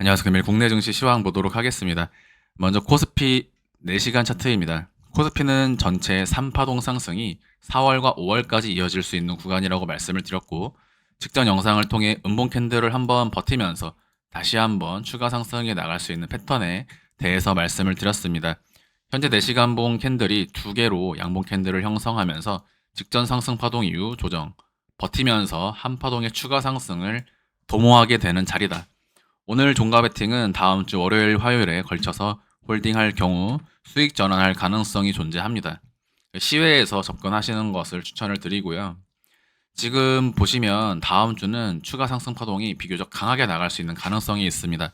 안녕하세요. 금일 국내 증시 시황 보도록 하겠습니다. 먼저 코스피 4시간 차트입니다. 코스피는 전체 3파동 상승이 4월과 5월까지 이어질 수 있는 구간이라고 말씀을 드렸고 직전 영상을 통해 음봉 캔들을 한번 버티면서 다시 한번 추가 상승에 나갈 수 있는 패턴에 대해서 말씀을 드렸습니다. 현재 4시간 봉 캔들이 두 개로 양봉 캔들을 형성하면서 직전 상승 파동 이후 조정, 버티면서 한 파동의 추가 상승을 도모하게 되는 자리다. 오늘 종가 베팅은 다음 주 월요일, 화요일에 걸쳐서 홀딩할 경우 수익 전환할 가능성이 존재합니다. 시외에서 접근하시는 것을 추천을 드리고요. 지금 보시면 다음 주는 추가 상승 파동이 비교적 강하게 나갈 수 있는 가능성이 있습니다.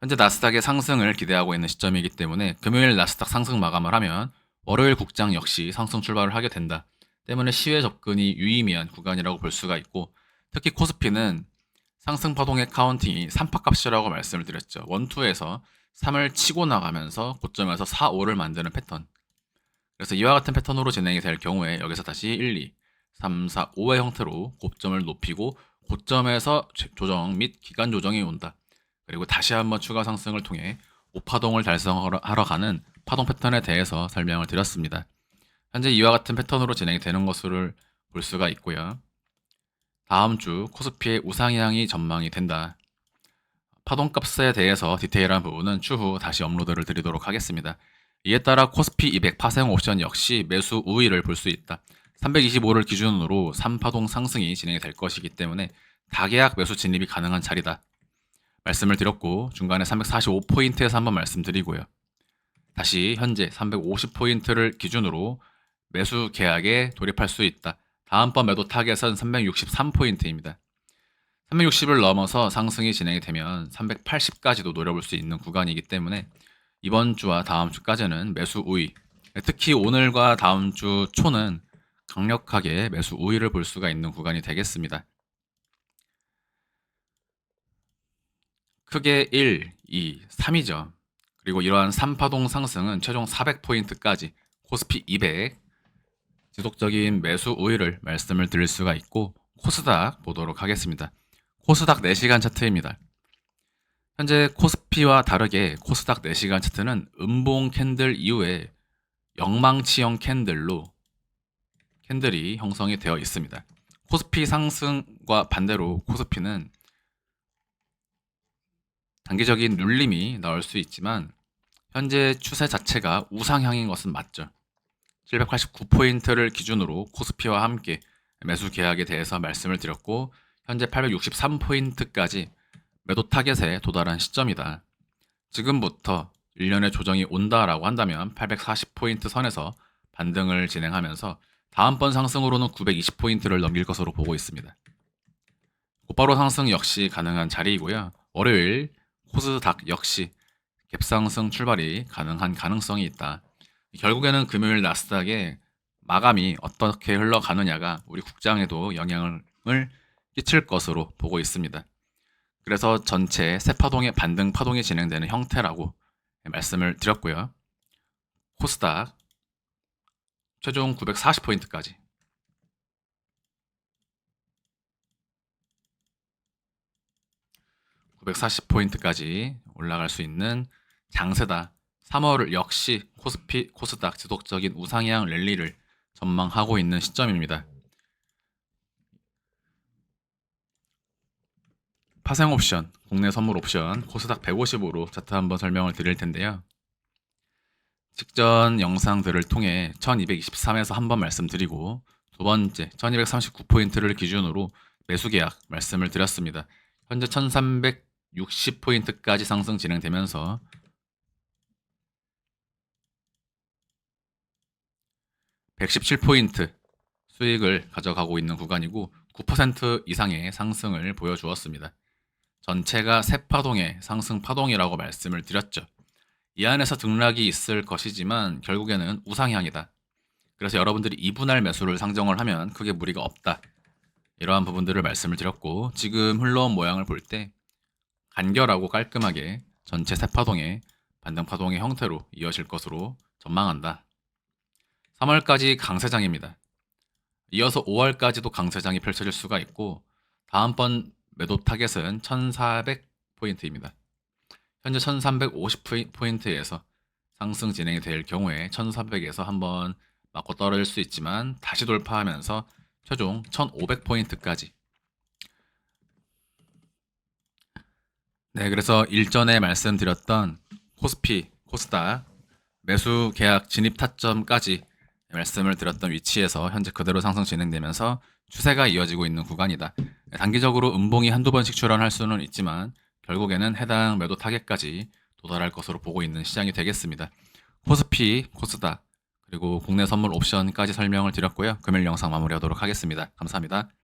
현재 나스닥의 상승을 기대하고 있는 시점이기 때문에 금요일 나스닥 상승 마감을 하면 월요일 국장 역시 상승 출발을 하게 된다. 때문에 시외 접근이 유의미한 구간이라고 볼 수가 있고 특히 코스피는 상승 파동의 카운팅이 3파 값이라고 말씀을 드렸죠. 원투에서 3을 치고 나가면서 고점에서 4, 5를 만드는 패턴. 그래서 이와 같은 패턴으로 진행이 될 경우에 여기서 다시 1, 2, 3, 4, 5의 형태로 고점을 높이고 고점에서 제- 조정 및 기간 조정이 온다. 그리고 다시 한번 추가 상승을 통해 5파동을 달성하러 하러 가는 파동 패턴에 대해서 설명을 드렸습니다. 현재 이와 같은 패턴으로 진행이 되는 것을 볼 수가 있고요. 다음 주 코스피의 우상향이 전망이 된다. 파동값에 대해서 디테일한 부분은 추후 다시 업로드를 드리도록 하겠습니다. 이에 따라 코스피 200 파생 옵션 역시 매수 우위를 볼 수 있다. 325를 기준으로 3파동 상승이 진행이 될 것이기 때문에 다계약 매수 진입이 가능한 자리다. 말씀을 드렸고 중간에 345포인트에서 한번 말씀드리고요. 다시 현재 350포인트를 기준으로 매수 계약에 돌입할 수 있다. 다음번 매도 타겟은 363포인트입니다. 360을 넘어서 상승이 진행이 되면 380까지도 노려볼 수 있는 구간이기 때문에 이번 주와 다음 주까지는 매수 우위, 특히 오늘과 다음 주 초는 강력하게 매수 우위를 볼 수가 있는 구간이 되겠습니다. 크게 1, 2, 3이죠. 그리고 이러한 3파동 상승은 최종 400포인트까지 코스피 200 지속적인 매수 우위를 말씀을 드릴 수가 있고 코스닥 보도록 하겠습니다. 코스닥 4시간 차트입니다. 현재 코스피와 다르게 코스닥 4시간 차트는 음봉 캔들 이후에 영망치형 캔들로 캔들이 형성이 되어 있습니다. 코스피 상승과 반대로 코스피는 단기적인 눌림이 나올 수 있지만 현재 추세 자체가 우상향인 것은 맞죠. 789포인트를 기준으로 코스피와 함께 매수 계약에 대해서 말씀을 드렸고 현재 863포인트까지 매도 타겟에 도달한 시점이다. 지금부터 1년의 조정이 온다라고 한다면 840포인트 선에서 반등을 진행하면서 다음번 상승으로는 920포인트를 넘길 것으로 보고 있습니다. 곧바로 상승 역시 가능한 자리이고요. 월요일 코스닥 역시 갭상승 출발이 가능한 가능성이 있다. 결국에는 금요일 나스닥의 마감이 어떻게 흘러가느냐가 우리 국장에도 영향을 끼칠 것으로 보고 있습니다. 그래서 전체 세 파동의 반등 파동이 진행되는 형태라고 말씀을 드렸고요. 코스닥 최종 940포인트까지 (940포인트까지) 올라갈 수 있는 장세다. 3월 역시 코스피 코스닥 지속적인 우상향 랠리를 전망하고 있는 시점입니다. 파생 옵션, 국내 선물 옵션 코스닥 150으로 차트 한번 설명을 드릴 텐데요. 직전 영상들을 통해 1223에서 한번 말씀드리고 두 번째 1239포인트를 기준으로 매수 계약 말씀을 드렸습니다. 현재 1360포인트까지 상승 진행되면서 117포인트 수익을 가져가고 있는 구간이고 9% 이상의 상승을 보여주었습니다. 전체가 세 파동의 상승 파동이라고 말씀을 드렸죠. 이 안에서 등락이 있을 것이지만 결국에는 우상향이다. 그래서 여러분들이 이분할 매수를 상정을 하면 크게 무리가 없다. 이러한 부분들을 말씀을 드렸고 지금 흘러온 모양을 볼 때 간결하고 깔끔하게 전체 세 파동의 반등 파동의 형태로 이어질 것으로 전망한다. 3월까지 강세장입니다. 이어서 5월까지도 강세장이 펼쳐질 수가 있고 다음번 매도 타겟은 1400포인트입니다. 현재 1350포인트에서 상승 진행이 될 경우에 1400에서 한번 맞고 떨어질 수 있지만 다시 돌파하면서 최종 1500포인트까지 네, 그래서 일전에 말씀드렸던 코스피, 코스닥 매수 계약 진입 타점까지 말씀을 드렸던 위치에서 현재 그대로 상승 진행되면서 추세가 이어지고 있는 구간이다. 단기적으로 음봉이 한두 번씩 출현할 수는 있지만 결국에는 해당 매도 타겟까지 도달할 것으로 보고 있는 시장이 되겠습니다. 코스피, 코스닥, 그리고 국내 선물 옵션까지 설명을 드렸고요. 금일 영상 마무리하도록 하겠습니다. 감사합니다.